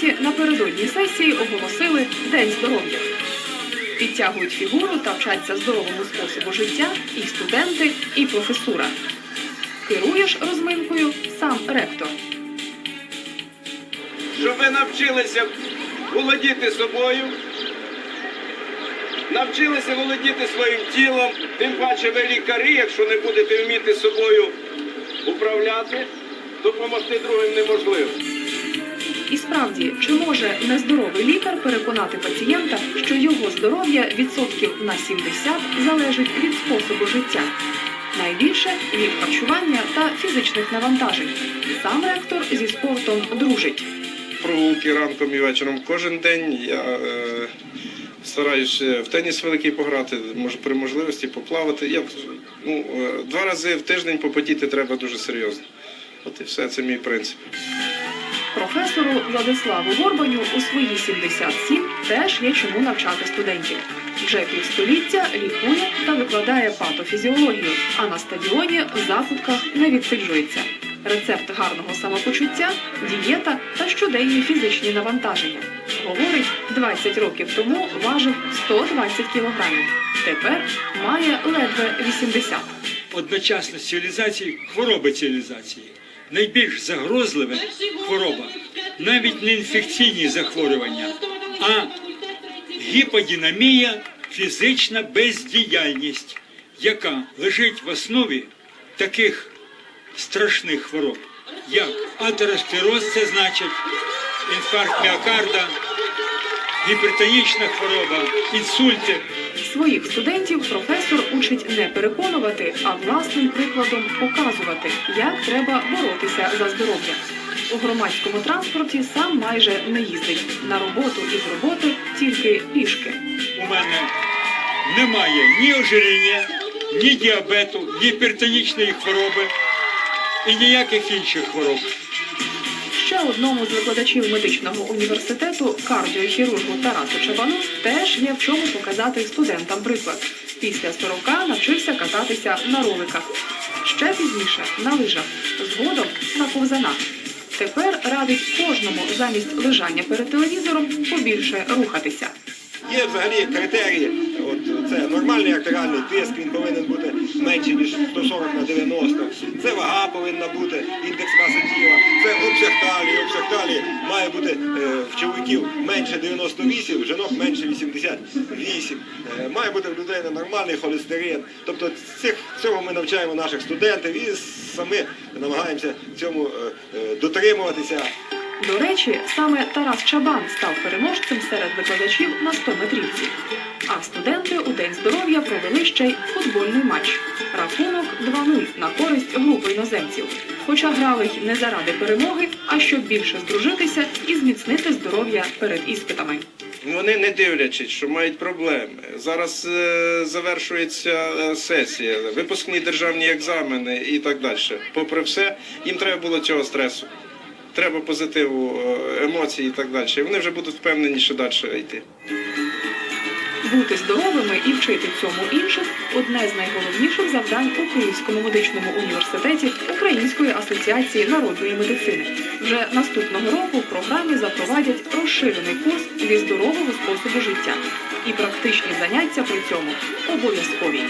університеті напередодні сесії оголосили День здоров'я. Підтягують фігуру та вчаться здоровому способу життя і студенти, і професура. Керує ж розминкою сам ректор. щоб ви навчилися володіти собою, навчилися володіти своїм тілом, тим паче ви лікарі, якщо не будете вміти собою управляти, допомогти другим неможливо. І справді, чи може нездоровий лікар переконати пацієнта, що його здоров'я відсотків на 70 залежить від способу життя? Найбільше від харчування та фізичних навантажень. Сам ректор зі спортом дружить. Прогулки ранком і вечором кожен день. Я е, стараюся в теніс великий пограти, може при можливості поплавати. Я ну, е, два рази в тиждень попотіти треба дуже серйозно. От і все, це мій принцип. Професору Владиславу Горбаню у свої 77 теж є чому навчати студентів. Вже півстоліття лікує та викладає патофізіологію, а на стадіоні в закутках не відсиджується. Рецепт гарного самопочуття, дієта та щоденні фізичні навантаження. Говорить, 20 років тому важив 120 кілограмів. Тепер має ледве 80. одночасно з цивілізацією хвороби цивілізації. Найбільш загрозлива хвороба навіть не інфекційні захворювання, а гіподінамія, фізична бездіяльність, яка лежить в основі таких страшних хвороб, як атеросклероз, це значить інфаркт міокарда, гіпертонічна хвороба, інсульти. Своїх студентів професор учить не переконувати, а власним прикладом показувати, як треба боротися за здоров'я. У громадському транспорті сам майже не їздить на роботу і з роботи тільки пішки. у мене немає ні ожиріння, ні діабету, ні гіпертонічної хвороби і ніяких інших хвороб. Ще одному з викладачів медичного університету кардіохірургу Тарасу Чабану теж є в чому показати студентам приклад. Після 40 навчився кататися на роликах. Ще пізніше на лижах, згодом на ковзанах. Тепер радить кожному замість лежання перед телевізором побільше рухатися. Є взагалі критерії. От це нормальний артеріальний тиск, він повинен бути менше ніж 140 на 90. Це вага повинна бути, індекс маси тіла, Обсяг талії має бути е, в чоловіків менше 98, в жінок менше 88. Е, має бути в людини нормальний холестерин. Тобто цих, цього ми навчаємо наших студентів і самі намагаємося цьому е, е, дотримуватися. До речі, саме Тарас Чабан став переможцем серед викладачів на 100 метрівці. А студенти у День здоров'я провели ще й футбольний матч. Рахунок 2-0 на користь групи іноземців. Хоча грали й не заради перемоги, а щоб більше здружитися і зміцнити здоров'я перед іспитами. Вони не дивлячись, що мають проблеми. Зараз е, завершується е, сесія, випускні державні екзамени і так далі. Попри все, їм треба було цього стресу. Треба позитиву, е, емоцій і так далі. Вони вже будуть впевнені, що далі йти. Бути здоровими і вчити цьому інших одне з найголовніших завдань у Київському медичному університеті Української асоціації народної медицини. Вже наступного року в програмі запровадять розширений курс зі здорового способу життя, і практичні заняття при цьому обов'язкові.